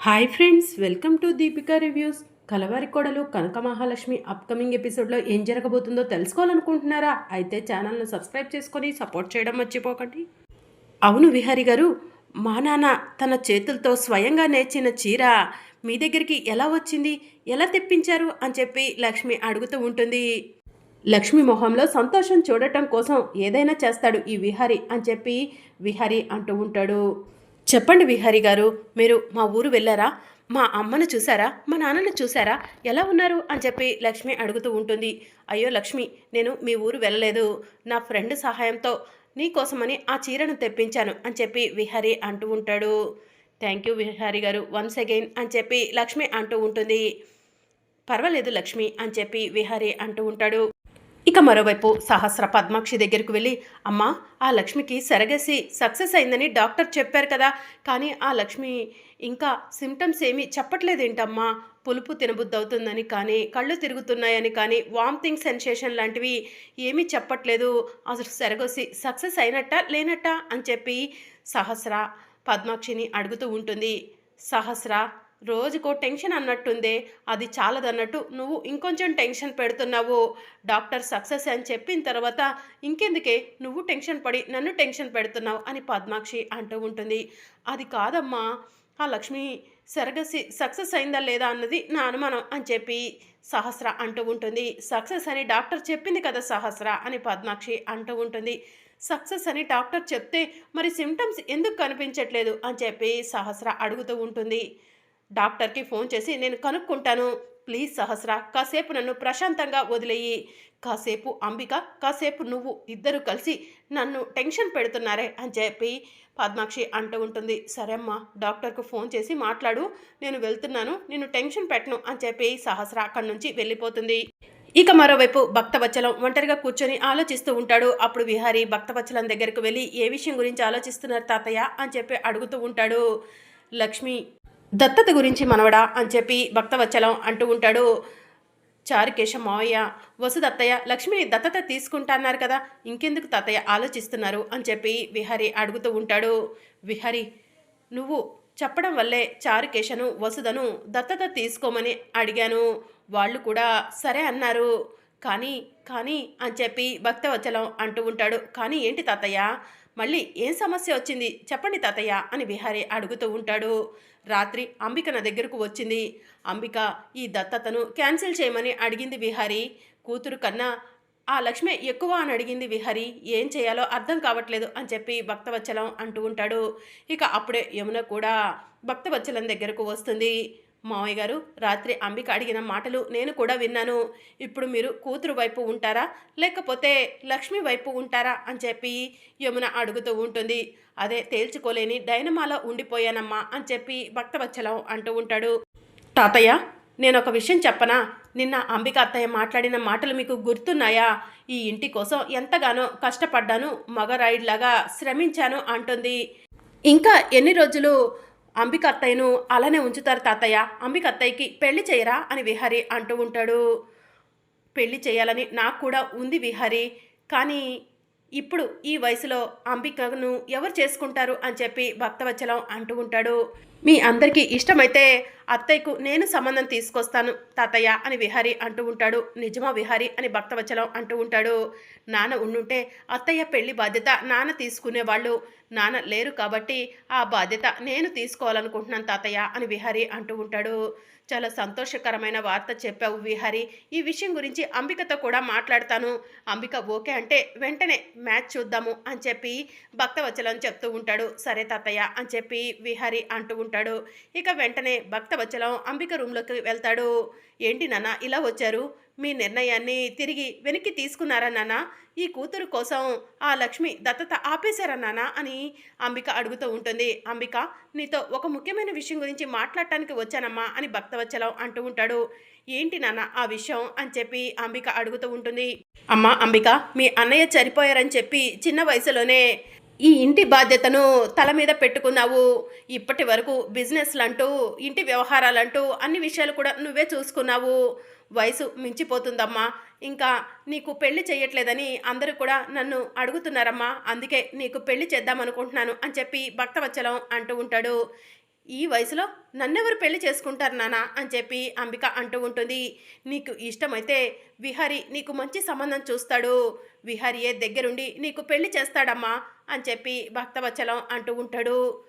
Hi friends welcome to Deepika reviews Kalavari Kodalu Kanaka Mahalakshmi upcoming ఎపిసోడ్లో ఏం జరగబోతుందో తెలుసుకోవాలనుకుంటున్నారా? అయితే ఛానల్ను సబ్స్క్రైబ్ చేసుకొని సపోర్ట్ చేయడం మర్చిపోకండి. అవును విహారి గారు మా నాన్న తన చేతులతో స్వయంగా నేర్చిన చీర మీ దగ్గరికి ఎలా వచ్చింది? ఎలా తెప్పించారు? అని చెప్పి లక్ష్మి అడుగుతూ ఉంటుంది. లక్ష్మి మొహంలో సంతోషం చూడటం కోసం ఏదైనా చేస్తాడు ఈ విహారి అని చెప్పి విహారి అంటూ ఉంటాడు. చెప్పండి విహారి గారు మీరు మా ఊరు వెళ్ళారా? మా అమ్మను చూసారా మా నాన్నను చూసారా ఎలా ఉన్నారు? అని చెప్పి లక్ష్మి అడుగుతూ ఉంటుంది. అయ్యో లక్ష్మి నేను మీ ఊరు వెళ్ళలేదు. నా ఫ్రెండ్ సహాయంతో నీకోసమని ఆ చీరను తెప్పించాను అని చెప్పి విహారి అంటూ ఉంటాడు. థ్యాంక్ యూ విహారి గారు వన్స్ అగైన్ అని చెప్పి లక్ష్మి అంటూ ఉంటుంది. పర్వాలేదు లక్ష్మి అని చెప్పి విహారి అంటూ ఉంటాడు. ఇక మరోవైపు సహస్ర పద్మాక్షి దగ్గరికి వెళ్ళి అమ్మా ఆ లక్ష్మికి సెరగసి సక్సెస్ అయిందని డాక్టర్ చెప్పారు కదా కానీ ఆ లక్ష్మి ఇంకా సిమ్టమ్స్ ఏమీ చెప్పట్లేదేంటమ్మా? పులుపు తినబుద్దవుతుందని కానీ కళ్ళు తిరుగుతున్నాయని కానీ వామిటింగ్ సెన్సేషన్ లాంటివి ఏమీ చెప్పట్లేదు. అసలు సెరగొసి సక్సెస్ అయినట్ట లేనట్టా? అని చెప్పి సహస్ర పద్మాక్షిని అడుగుతూ ఉంటుంది. సహస్ర రోజుకో టెన్షన్ అన్నట్టుందే. అది చాలదన్నట్టు నువ్వు ఇంకొంచెం టెన్షన్ పెడుతున్నావు. డాక్టర్ సక్సెస్ అని చెప్పిన తర్వాత ఇంకెందుకే నువ్వు టెన్షన్ పడి నన్ను టెన్షన్ పెడుతున్నావు అని పద్మాక్షి అంటూ ఉంటుంది. అది కాదమ్మా. ఆ లక్ష్మి సరగసి సక్సెస్ అయిందా లేదా అన్నది నా అనుమానం అని చెప్పి సహస్ర అంటూ ఉంటుంది. సక్సెస్ అని డాక్టర్ చెప్పింది కదా సహస్ర అని పద్మాక్షి అంటూ ఉంటుంది. సక్సెస్ అని డాక్టర్ చెప్తే మరి సిమ్టమ్స్ ఎందుకు కనిపించట్లేదు అని చెప్పి సహస్ర అడుగుతూ ఉంటుంది. డాక్టర్కి ఫోన్ చేసి నేను కనుక్కుంటాను. ప్లీజ్ సహస్ర కాసేపు నన్ను ప్రశాంతంగా వదిలేయి. కాసేపు అంబిక కాసేపు నువ్వు ఇద్దరు కలిసి నన్ను టెన్షన్ పెడుతున్నారే అని చెప్పి పద్మాక్షి అంటూ ఉంటుంది. సరే అమ్మా డాక్టర్కు ఫోన్ చేసి మాట్లాడు. నేను వెళ్తున్నాను. నేను టెన్షన్ పెట్టను అని చెప్పి సహస్ర అక్కడి నుంచి వెళ్ళిపోతుంది. ఇక మరోవైపు భక్తవచ్చలం ఒంటరిగా కూర్చొని ఆలోచిస్తూ ఉంటాడు. అప్పుడు విహారి భక్తవచ్చలం దగ్గరకు వెళ్ళి ఏ విషయం గురించి ఆలోచిస్తున్నారు తాతయ్య? అని చెప్పి అడుగుతూ ఉంటాడు. లక్ష్మి దత్తత గురించి మనవడా అని చెప్పి భక్తవచ్చలం అంటూ ఉంటాడు. చారుకేశ మావయ్య వసుదత్తయ్య లక్ష్మిని దత్తత తీసుకుంటాన్నారు కదా ఇంకెందుకు తాతయ్య ఆలోచిస్తున్నారు? అని చెప్పి విహరి అడుగుతూ ఉంటాడు. విహరి నువ్వు చెప్పడం వల్లే చారుకేశను వసుదను దత్తత తీసుకోమని అడిగాను. వాళ్ళు కూడా సరే అన్నారు. కానీ కానీ అని చెప్పి భక్తవచ్చలం అంటూ ఉంటాడు. కానీ ఏంటి తాతయ్య? మళ్ళీ ఏం సమస్య వచ్చింది? చెప్పండి తాతయ్య అని విహారి అడుగుతూ ఉంటాడు. రాత్రి అంబిక నా దగ్గరకు వచ్చింది. అంబిక ఈ దత్తతను క్యాన్సిల్ చేయమని అడిగింది విహారి. కూతురు కన్నా ఆ లక్ష్మి ఎక్కువ అని అడిగింది విహరి. ఏం చేయాలో అర్థం కావట్లేదు అని చెప్పి భక్తవచ్చలం అంటూ ఉంటాడు. ఇక అప్పుడే యమున కూడా భక్తవచ్చలం దగ్గరకు వస్తుంది. మామయ్య గారు రాత్రి అంబిక అడిగిన మాటలు నేను కూడా విన్నాను. ఇప్పుడు మీరు కూతురు వైపు ఉంటారా? లేకపోతే లక్ష్మి వైపు ఉంటారా? అని చెప్పి యమున అడుగుతూ ఉంటుంది. అదే తేల్చుకోలేని డైనమాలో ఉండిపోయానమ్మా అని చెప్పి భక్తవచ్చలం అంటూ ఉంటాడు. తాతయ్య నేను ఒక విషయం చెప్పనా? నిన్న అంబిక అత్తయ్య మాట్లాడిన మాటలు మీకు గుర్తున్నాయా? ఈ ఇంటి కోసం ఎంతగానో కష్టపడ్డాను మగరాయిడ్లాగా శ్రమించాను అంటుంది. ఇంకా ఎన్ని రోజులు అంబిక అత్తయ్యను అలానే ఉంచుతారు తాతయ్య. అంబిక అత్తయ్యకి పెళ్ళి చేయరా అని విహారి అంటూ ఉంటాడు. పెళ్ళి చేయాలని నాకు కూడా ఉంది విహారి. కానీ ఇప్పుడు ఈ వయసులో అంబికను ఎవరు చేసుకుంటారు అని చెప్పి భక్తవచ్చలం అంటూ ఉంటాడు. మీ అందరికీ ఇష్టమైతే అత్తయ్యకు నేను సంబంధం తీసుకొస్తాను తాతయ్య అని విహారి అంటూ ఉంటాడు. నిజమా విహారి అని భక్తవచలం అంటూ ఉంటాడు. నాన్న ఉండుంటే అత్తయ్య పెళ్ళి బాధ్యత నాన్న తీసుకునేవాళ్ళు. నాన్న లేరు కాబట్టి ఆ బాధ్యత నేను తీసుకోవాలనుకుంటున్నాను తాతయ్య అని విహారి అంటూ ఉంటాడు. చాలా సంతోషకరమైన వార్త చెప్పావు విహారి. ఈ విషయం గురించి అంబికతో కూడా మాట్లాడతాను. అంబిక ఓకే అంటే వెంటనే మ్యాచ్ చూద్దాము అని చెప్పి భక్తవచ్చలం చెప్తూ ఉంటాడు. సరే తాతయ్య అని చెప్పి విహారి అంటూ ఉంటాడు. ఇక వెంటనే భక్తవచ్చలం అంబిక రూమ్లోకి వెళ్తాడు. ఏంటి నాన్న ఇలా వచ్చారు? మీ నిర్ణయాన్ని తిరిగి వెనక్కి తీసుకున్నారా నాన్న? ఈ కూతురు కోసం ఆ లక్ష్మి దత్తత ఆపేశారా నాన్న? అని అంబిక అడుగుతూ ఉంటుంది. అంబిక నీతో ఒక ముఖ్యమైన విషయం గురించి మాట్లాడటానికి వచ్చానమ్మా అని భక్తవచ్చలం అంటూ ఉంటాడు. ఏంటి నాన్న ఆ విషయం? అని చెప్పి అంబిక అడుగుతూ ఉంటుంది. అమ్మా అంబిక మీ అన్నయ్య చనిపోయారని చెప్పి చిన్న వయసులోనే ఈ ఇంటి బాధ్యతను తల మీద పెట్టుకున్నావు. ఇప్పటి వరకు బిజినెస్లు అంటూ ఇంటి వ్యవహారాలంటూ అన్ని విషయాలు కూడా నువ్వే చూసుకున్నావు. వయసు మించిపోతుందమ్మా. ఇంకా నీకు పెళ్ళి చేయట్లేదని అందరూ కూడా నన్ను అడుగుతున్నారమ్మా. అందుకే నీకు పెళ్ళి చేద్దామనుకుంటున్నాను అని చెప్పి భక్తవచ్చలం అంటూ ఉంటాడు. ఈ వయసులో నన్నెవరు పెళ్ళి చేసుకుంటారు నానా? అని చెప్పి అంబిక అంటూ ఉంటుంది. నీకు ఇష్టమైతే విహారి నీకు మంచి సంబంధం చూస్తాడు. విహారీయే దగ్గరుండి నీకు పెళ్ళి చేస్తాడమ్మా అని చెప్పి భక్తవచ్చలం అంటూ ఉంటాడు.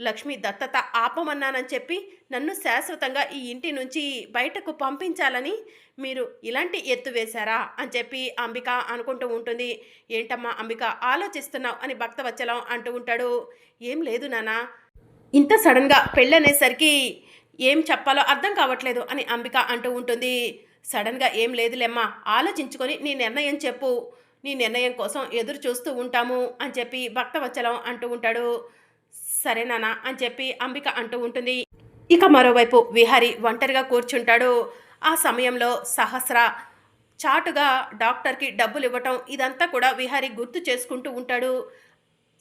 లక్ష్మి దత్తత ఆపమన్నానని చెప్పి నన్ను శాశ్వతంగా ఈ ఇంటి నుంచి బయటకు పంపించాలని మీరు ఇలాంటి ఎత్తు వేశారా? అని చెప్పి అంబిక అనుకుంటూ ఉంటుంది. ఏంటమ్మా అంబిక ఆలోచిస్తున్నావు అని భక్తవచ్చలం అంటూ ఉంటాడు. ఏం లేదు నానా. ఇంత సడన్గా పెళ్ళనేసరికి ఏం చెప్పాలో అర్థం కావట్లేదు అని అంబిక అంటూ ఉంటుంది. సడన్గా ఏం లేదులేమ్మా ఆలోచించుకొని నీ నిర్ణయం చెప్పు నీ నిర్ణయం కోసం ఎదురు చూస్తూ ఉంటాము అని చెప్పి భక్తవచ్చలం అంటూ ఉంటాడు. సరేనానా అని చెప్పి అంబిక అంటూ ఉంటుంది. ఇక మరోవైపు విహారి ఒంటరిగా కూర్చుంటాడు. ఆ సమయంలో సహస్ర చాటుగా డాక్టర్కి డబ్బులు ఇవ్వటం ఇదంతా కూడా విహారి గుర్తు చేసుకుంటూ ఉంటాడు.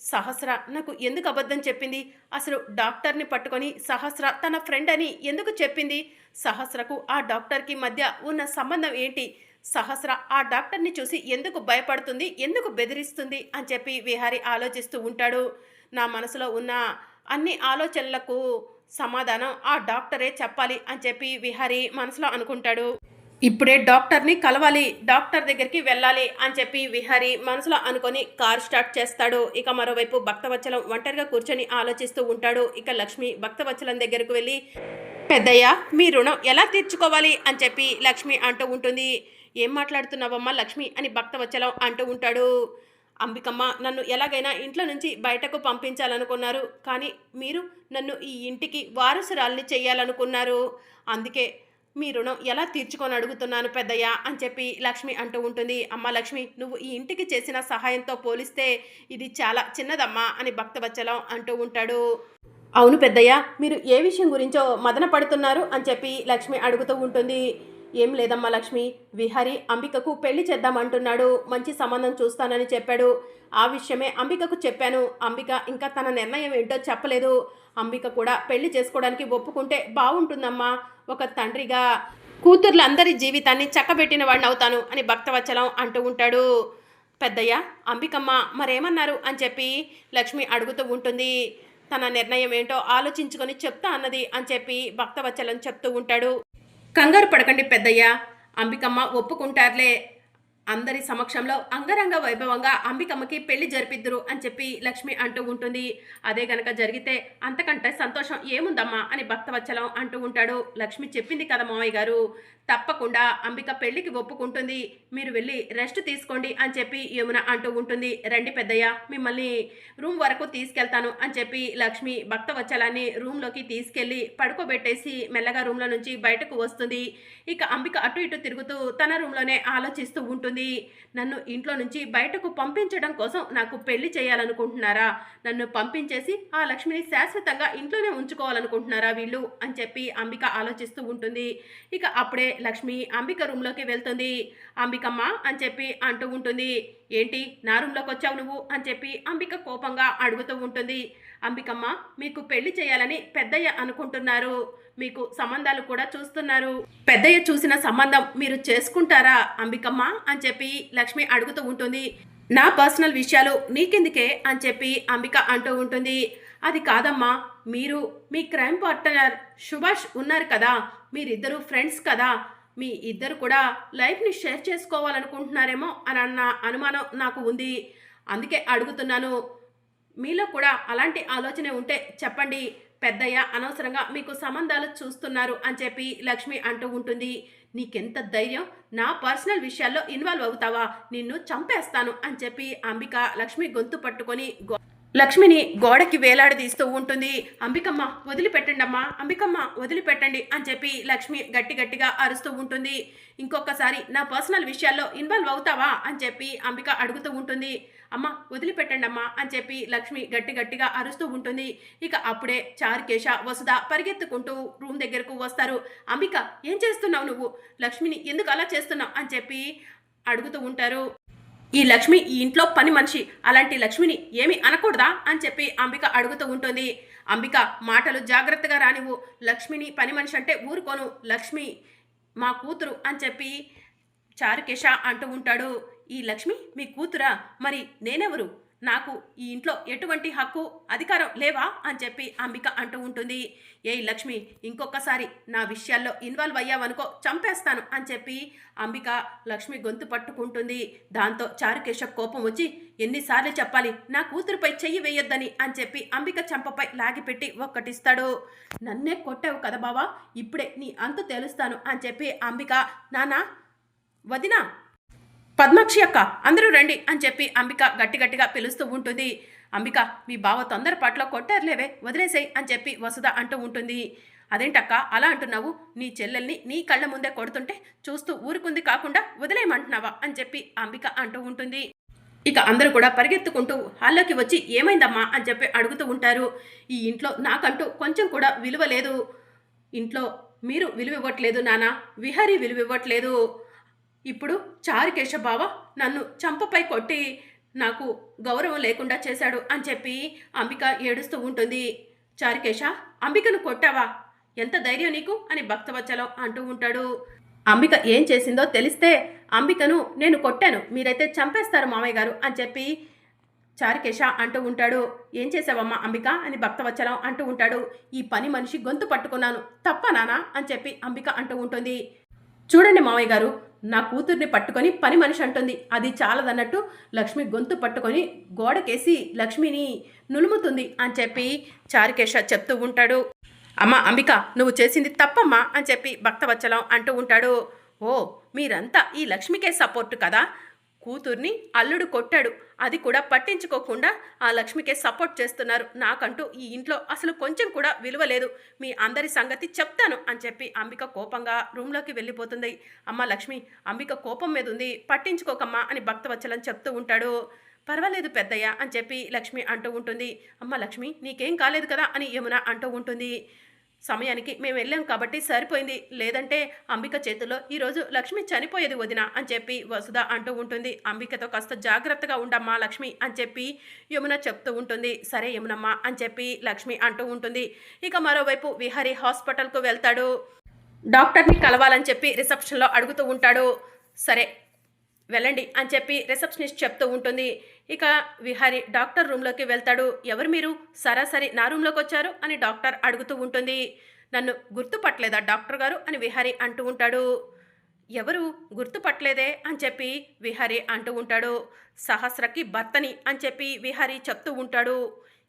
సహస్ర నాకు ఎందుకు అబద్ధం చెప్పింది? అసలు డాక్టర్ని పట్టుకొని సహస్ర తన ఫ్రెండ్ అని ఎందుకు చెప్పింది? సహస్రకు ఆ డాక్టర్కి మధ్య ఉన్న సంబంధం ఏంటి? సహస్ర ఆ డాక్టర్ని చూసి ఎందుకు భయపడుతుంది? ఎందుకు బెదిరిస్తుంది? అని చెప్పి విహారి ఆలోచిస్తూ ఉంటాడు. నా మనసులో ఉన్న అన్ని ఆలోచనలకు సమాధానం ఆ డాక్టరే చెప్పాలి అని చెప్పి విహారి మనసులో అనుకుంటాడు. ఇప్పుడే డాక్టర్ని కలవాలి డాక్టర్ దగ్గరికి వెళ్ళాలి అని చెప్పి విహారి మనసులో అనుకొని కార్ స్టార్ట్ చేస్తాడు. ఇక మరోవైపు భక్తవచ్చలం ఒంటరిగా కూర్చొని ఆలోచిస్తూ ఉంటాడు. ఇక లక్ష్మి భక్తవచ్చలం దగ్గరకు వెళ్ళి పెద్దయ్య మీ రుణం ఎలా తీర్చుకోవాలి? అని చెప్పి లక్ష్మి అంటూ ఉంటుంది. ఏం మాట్లాడుతున్నావమ్మా లక్ష్మి? అని భక్తవచ్చలం అంటూ ఉంటాడు. అంబికమ్మ నన్ను ఎలాగైనా ఇంట్లో నుంచి బయటకు పంపించాలనుకున్నారు. కానీ మీరు నన్ను ఈ ఇంటికి వారసురాల్ని చేయాలనుకున్నారు అందుకే మీ రుణం ఎలా తీర్చుకొని అడుగుతున్నాను పెద్దయ్య? అని చెప్పి లక్ష్మి అంటూ ఉంటుంది. అమ్మ లక్ష్మి నువ్వు ఈ ఇంటికి చేసిన సహాయంతో పోలిస్తే ఇది చాలా చిన్నదమ్మా అని భక్తవచ్చలం అంటూ ఉంటాడు. అవును పెద్దయ్య మీరు ఏ విషయం గురించో మదన పడుతున్నారు? అని చెప్పి లక్ష్మి అడుగుతూ ఉంటుంది. ఏం లేదమ్మా లక్ష్మి విహారి అంబికకు పెళ్ళి చేద్దామంటున్నాడు మంచి సంబంధం చూస్తానని చెప్పాడు. ఆ విషయమే అంబికకు చెప్పాను. అంబిక ఇంకా తన నిర్ణయం ఏంటో చెప్పలేదు. అంబిక కూడా పెళ్ళి చేసుకోవడానికి ఒప్పుకుంటే బాగుంటుందమ్మా ఒక తండ్రిగా కూతుర్లందరి జీవితాన్ని చక్కబెట్టిన వాడిని అవుతాను అని భక్తవచ్చలం అంటూ ఉంటాడు. పెద్దయ్య అంబికమ్మ మరేమన్నారు అని చెప్పి లక్ష్మి అడుగుతూ ఉంటుంది. తన నిర్ణయం ఏంటో ఆలోచించుకొని చెప్తా అన్నది అని చెప్పి భక్తవచ్చలం చెప్తూ ఉంటాడు. కంగారు పడకండి పెద్దయ్య. అంబికమ్మ ఒప్పుకుంటారులే. అందరి సమక్షంలో అంగరంగ వైభవంగా అంబికమ్మకి పెళ్ళి జరిపిద్దురు అని చెప్పి లక్ష్మి అంటూ ఉంటుంది. అదే గనక జరిగితే అంతకంటే సంతోషం ఏముందమ్మా అని భక్తవచ్చలం అంటూ ఉంటాడు. లక్ష్మి చెప్పింది కదా మామయ్య గారు. తప్పకుండా అంబిక పెళ్ళికి ఒప్పుకుంటుంది. మీరు వెళ్ళి రెస్ట్ తీసుకోండి అని చెప్పి యమున అంటూ ఉంటుంది. రండి పెద్దయ్య మిమ్మల్ని రూమ్ వరకు తీసుకెళ్తాను అని చెప్పి లక్ష్మి భక్తవచ్చలాన్ని రూమ్లోకి తీసుకెళ్ళి పడుకోబెట్టేసి మెల్లగా రూమ్లో నుంచి బయటకు వస్తుంది. ఇక అంబిక అటు ఇటు తిరుగుతూ తన రూమ్లోనే ఆలోచిస్తూ ఉంటుంది నన్ను ఇంట్లో నుంచి బయటకు పంపించడం కోసం నాకు పెళ్ళి చేయాలనుకుంటున్నారా? నన్ను పంపించేసి ఆ లక్ష్మిని శాశ్వతంగా ఇంట్లోనే ఉంచుకోవాలనుకుంటున్నారా వీళ్ళు? అని చెప్పి అంబిక ఆలోచిస్తూ ఉంటుంది. ఇక అప్పుడే లక్ష్మి అంబిక రూమ్లోకి వెళ్తుంది. అంబికమ్మ అని చెప్పి అంటూ ఉంటుంది. ఏంటి? నా రూమ్లోకి వచ్చావు నువ్వు? అని చెప్పి అంబిక కోపంగా అడుగుతూ ఉంటుంది. అంబికమ్మ మీకు పెళ్ళి చేయాలని పెద్దయ్య అనుకుంటున్నారు. మీకు సంబంధాలు కూడా చూస్తున్నారు. పెద్దయ్య చూసిన సంబంధం మీరు చేసుకుంటారా అంబికమ్మ అని చెప్పి లక్ష్మి అడుగుతూ ఉంటుంది. నా పర్సనల్ విషయాలు నీకెందుకే అని చెప్పి అంబిక అంటూ ఉంటుంది. అది కాదమ్మా మీరు మీ క్రైమ్ పార్ట్నర్ సుభాష్ ఉన్నారు కదా మీరిద్దరు ఫ్రెండ్స్ కదా మీ ఇద్దరు కూడా లైఫ్ని షేర్ చేసుకోవాలనుకుంటున్నారేమో అని అన్న అనుమానం నాకు ఉంది. అందుకే అడుగుతున్నాను మీలో కూడా అలాంటి ఆలోచన ఉంటే చెప్పండి. పెద్దయ్య అనవసరంగా మీకు సంబంధాలు చూస్తున్నారు అని చెప్పి లక్ష్మి అంటూ ఉంటుంది. నీకెంత ధైర్యం? నా పర్సనల్ విషయాల్లో ఇన్వాల్వ్ అవుతావా? నిన్ను చంపేస్తాను అని చెప్పి అంబిక లక్ష్మి గొంతు పట్టుకొని గో- లక్ష్మిని గోడకి వేలాడదీస్తూ ఉంటుంది. అంబికమ్మ వదిలిపెట్టండి అమ్మా అంబికమ్మ వదిలిపెట్టండి అని చెప్పి లక్ష్మి గట్టి గట్టిగా అరుస్తూ ఉంటుంది. ఇంకొకసారి నా పర్సనల్ విషయాల్లో ఇన్వాల్వ్ అవుతావా? అని చెప్పి అంబిక అడుగుతూ ఉంటుంది. అమ్మ వదిలిపెట్టండి అమ్మా అని చెప్పి లక్ష్మి గట్టి గట్టిగా అరుస్తూ ఉంటుంది. ఇక అప్పుడే చారుకేశ వసుధ పరిగెత్తుకుంటూ రూమ్ దగ్గరకు వస్తారు. అంబిక ఏం చేస్తున్నావు నువ్వు? లక్ష్మిని ఎందుకు అలా చేస్తున్నావు? అని చెప్పి అడుగుతూ ఉంటారు. ఈ లక్ష్మి ఈ ఇంట్లో పని మనిషి. అలాంటి లక్ష్మిని ఏమి అనకూడదా? అని చెప్పి అంబిక అడుగుతూ ఉంటుంది. అంబిక మాటలు జాగ్రత్తగా రానివ్వు. లక్ష్మిని పని మనిషి అంటే ఊరుకోను. లక్ష్మి మా కూతురు అని చెప్పి చారుకేశ అంటూ ఉంటాడు. ఈ లక్ష్మి మీ కూతురా? మరి నేనెవరు? నాకు ఈ ఇంట్లో ఎటువంటి హక్కు అధికారం లేవా? అని చెప్పి అంబిక అంటూ ఉంటుంది. ఏ లక్ష్మి ఇంకొకసారి నా విషయాల్లో ఇన్వాల్వ్ అయ్యావనుకో చంపేస్తాను అని చెప్పి అంబిక లక్ష్మి గొంతు పట్టుకుంటుంది. దాంతో చారుకేశవ్ కోపం వచ్చి ఎన్నిసార్లు చెప్పాలి నా కూతురుపై చెయ్యి వేయొద్దని అని చెప్పి అంబిక చంపపై లాగిపెట్టి ఒక్కటిస్తాడు. నన్నే కొట్టావు కదా బావా ఇప్పుడే నీ అంతు తెలుస్తాను అని చెప్పి అంబిక నానా వదినా పద్మాక్షి అక్క అందరూ రండి అని చెప్పి అంబిక గట్టి గట్టిగా పిలుస్తూ ఉంటుంది. అంబిక మీ బావ తొందరపాట్లో కొట్టారులేవే వదిలేసేయి అని చెప్పి వసుధ అంటూ ఉంటుంది. అదేంటక్క అలా అంటున్నావు? నీ చెల్లెల్ని నీ కళ్ళ ముందే కొడుతుంటే చూస్తూ ఊరుకుంది కాకుండా వదిలేయమంటున్నావా అని చెప్పి అంబిక అంటూ ఉంటుంది. ఇక అందరూ కూడా పరిగెత్తుకుంటూ హాల్లోకి వచ్చి ఏమైందమ్మా అని చెప్పి అడుగుతూ ఉంటారు. ఈ ఇంట్లో నాకంటూ కొంచెం కూడా విలువ లేదు. ఇంట్లో మీరు విలువ ఇవ్వట్లేదు నానా విహరి విలువ ఇవ్వట్లేదు. ఇప్పుడు చారుకేశ బావ నన్ను చంపపై కొట్టి నాకు గౌరవం లేకుండా చేశాడు అని చెప్పి అంబిక ఏడుస్తూ ఉంటుంది. చారుకేశ అంబికను కొట్టావా? ఎంత ధైర్యం నీకు? అని భక్తవచ్చలం అంటూ ఉంటాడు. అంబిక ఏం చేసిందో తెలిస్తే అంబికను నేను కొట్టాను మీరైతే చంపేస్తారు మామయ్య గారు అని చెప్పి చారుకేశ అంటూ ఉంటాడు. ఏం చేసావమ్మా అంబిక? అని భక్తవచ్చలం అంటూ ఉంటాడు. ఈ పని మనిషి గొంతు పట్టుకున్నాను తప్ప నానా అని చెప్పి అంబిక అంటూ ఉంటుంది. చూడండి మామయ్య గారు నా కూతుర్ని పట్టుకొని పని మనిషి అంటుంది. అది చాలదన్నట్టు లక్ష్మి గొంతు పట్టుకొని గోడకేసి లక్ష్మిని నులుముతుంది అని చెప్పి చారుకేశ చెప్తూ ఉంటాడు. అమ్మ అంబిక నువ్వు చేసింది తప్పమ్మా అని చెప్పి భక్తవచ్చలం అంటూ ఉంటాడు. ఓ మీరంతా ఈ లక్ష్మికే సపోర్ట్ కదా? కూతుర్ని అల్లుడు కొట్టాడు. అది కూడా పట్టించుకోకుండా ఆ లక్ష్మికే సపోర్ట్ చేస్తున్నారు. నాకంటూ ఈ ఇంట్లో అసలు కొంచెం కూడా విలువ లేదు. మీ అందరి సంగతి చెప్తాను అని చెప్పి అంబిక కోపంగా రూమ్లోకి వెళ్ళిపోతుంది. అమ్మ లక్ష్మి అంబిక కోపం మీద ఉంది. పట్టించుకోకమ్మా అని భక్తవచ్చలం చెప్తూ ఉంటాడు. పర్వాలేదు పెద్దయ్య అని చెప్పి లక్ష్మి అంటూ ఉంటుంది. అమ్మ లక్ష్మి నీకేం కాలేదు కదా అని యమున అంటూ ఉంటుంది. సమయానికి మేము వెళ్ళాం కాబట్టి సరిపోయింది. లేదంటే అంబిక చేతిలో ఈరోజు లక్ష్మి చనిపోయేది వదిన అని చెప్పి వసుధ అంటూ ఉంటుంది. అంబికతో కాస్త జాగ్రత్తగా ఉండమ్మా లక్ష్మి అని చెప్పి యమున చెప్తూ ఉంటుంది. సరే యమునమ్మా అని చెప్పి లక్ష్మి అంటూ ఉంటుంది. ఇక మరోవైపు విహరి హాస్పిటల్కు వెళ్తాడు. డాక్టర్ని కలవాలని చెప్పి రిసెప్షన్లో అడుగుతూ ఉంటాడు. సరే వెళ్ళండి అని చెప్పి రిసెప్షనిస్ట్ చెప్తూ ఉంటుంది. ఇక విహారి డాక్టర్ రూమ్లోకి వెళ్తాడు. ఎవరు మీరు? సరాసరి నా రూమ్లోకి వచ్చారు అని డాక్టర్ అడుగుతూ ఉంటుంది. నన్ను గుర్తుపట్టలేదా డాక్టర్ గారు? అని విహారి అంటూ ఉంటాడు. ఎవరు? గుర్తుపట్టలేదే అని చెప్పి విహారి అంటూ ఉంటాడు. సహస్రకి భర్తని అని చెప్పి విహారి చెప్తూ ఉంటాడు.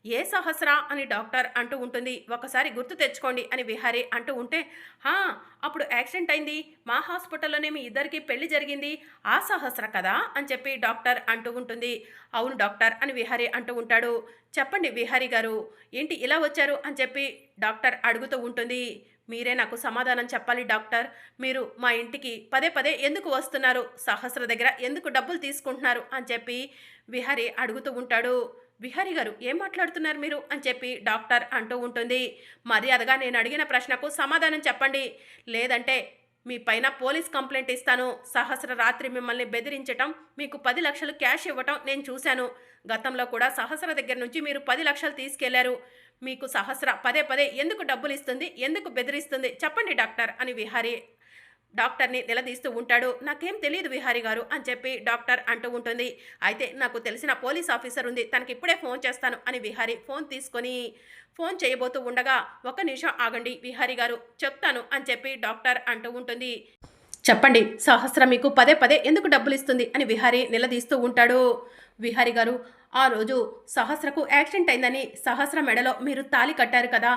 ఏ సహస్ర అని డాక్టర్ అంటూ ఉంటుంది. ఒకసారి గుర్తు తెచ్చుకోండి అని విహారి అంటూ ఉంటే హా అప్పుడు యాక్సిడెంట్ అయింది. మా హాస్పిటల్లోనే మీ ఇద్దరికి పెళ్ళి జరిగింది. ఆ సహస్ర కదా? అని చెప్పి డాక్టర్ అంటూ ఉంటుంది. అవును డాక్టర్ అని విహారి అంటూ ఉంటాడు. చెప్పండి విహారి గారు ఏంటి ఇలా వచ్చారు? అని చెప్పి డాక్టర్ అడుగుతూ ఉంటుంది. మీరే నాకు సమాధానం చెప్పాలి డాక్టర్. మీరు మా ఇంటికి పదే పదే ఎందుకు వస్తున్నారు? సహస్ర దగ్గర ఎందుకు డబ్బులు తీసుకుంటున్నారు? అని చెప్పి విహారి అడుగుతూ ఉంటాడు. విహారి గారు ఏం మాట్లాడుతున్నారు మీరు? అని చెప్పి డాక్టర్ అంటూ ఉంటుంది. మర్యాదగా నేను అడిగిన ప్రశ్నకు సమాధానం చెప్పండి. లేదంటే మీ పైన పోలీస్ కంప్లైంట్ ఇస్తాను. సహస్ర రాత్రి మిమ్మల్ని బెదిరించటం మీకు పది లక్షలు క్యాష్ ఇవ్వటం నేను చూశాను. గతంలో కూడా సహస్ర దగ్గర నుంచి మీరు పది లక్షలు తీసుకెళ్ళారు. మీకు సహస్ర పదే పదే ఎందుకు డబ్బులు ఇస్తుంది ఎందుకు బెదిరిస్తుంది చెప్పండి డాక్టర్ అని విహారీ డాక్టర్ని నిలదీస్తూ ఉంటాడు. నాకేం తెలియదు విహారి గారు అని చెప్పి డాక్టర్ అంటూ ఉంటుంది. అయితే నాకు తెలిసిన పోలీస్ ఆఫీసర్ ఉంది. తనకి ఇప్పుడే ఫోన్ చేస్తాను అని విహారి ఫోన్ తీసుకొని ఫోన్ చేయబోతూ ఉండగా ఒక నిమిషం ఆగండి విహారి గారు చెప్తాను అని చెప్పి డాక్టర్ అంటూ ఉంటుంది. చెప్పండి సహస్ర మీకు పదే పదే ఎందుకు డబ్బులు ఇస్తుంది? అని విహారి నిలదీస్తూ ఉంటాడు. విహారి గారు ఆ రోజు సహస్రకు యాక్సిడెంట్ అయిందని సహస్ర మెడలో మీరు తాలి కట్టారు కదా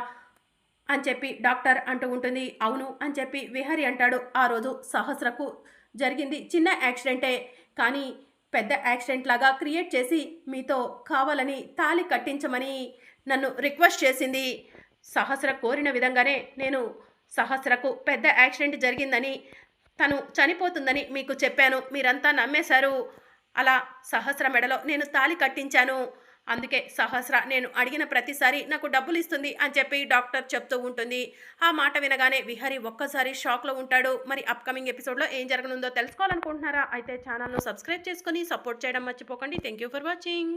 అని చెప్పి డాక్టర్ అంటూ ఉంటుంది. అవును అని చెప్పి విహరి అంటాడు. ఆ రోజు సహస్రకు జరిగింది చిన్న యాక్సిడెంటే. కానీ పెద్ద యాక్సిడెంట్ లాగా క్రియేట్ చేసి మీతో కావాలని తాలి కట్టించమని నన్ను రిక్వెస్ట్ చేసింది. సహస్ర కోరిన విధంగానే నేను సహస్రకు పెద్ద యాక్సిడెంట్ జరిగిందని తను చనిపోతుందని మీకు చెప్పాను. మీరంతా నమ్మేశారు. అలా సహస్ర మెడలో నేను తాలి కట్టించాను. అందుకే సహస్ర నేను అడిగిన ప్రతిసారి నాకు డబ్బులు ఇస్తుంది అని చెప్పి డాక్టర్ చెప్తూ ఉంటుంది. ఆ మాట వినగానే విహరి ఒక్కసారి షాక్లో ఉంటాడు. మరి అప్కమింగ్ ఎపిసోడ్లో ఏం జరగనుందో తెలుసుకోవాలనుకుంటున్నారా? అయితే ఛానల్ను సబ్స్క్రైబ్ చేసుకొని సపోర్ట్ చేయడం మర్చిపోకండి. Thank you for watching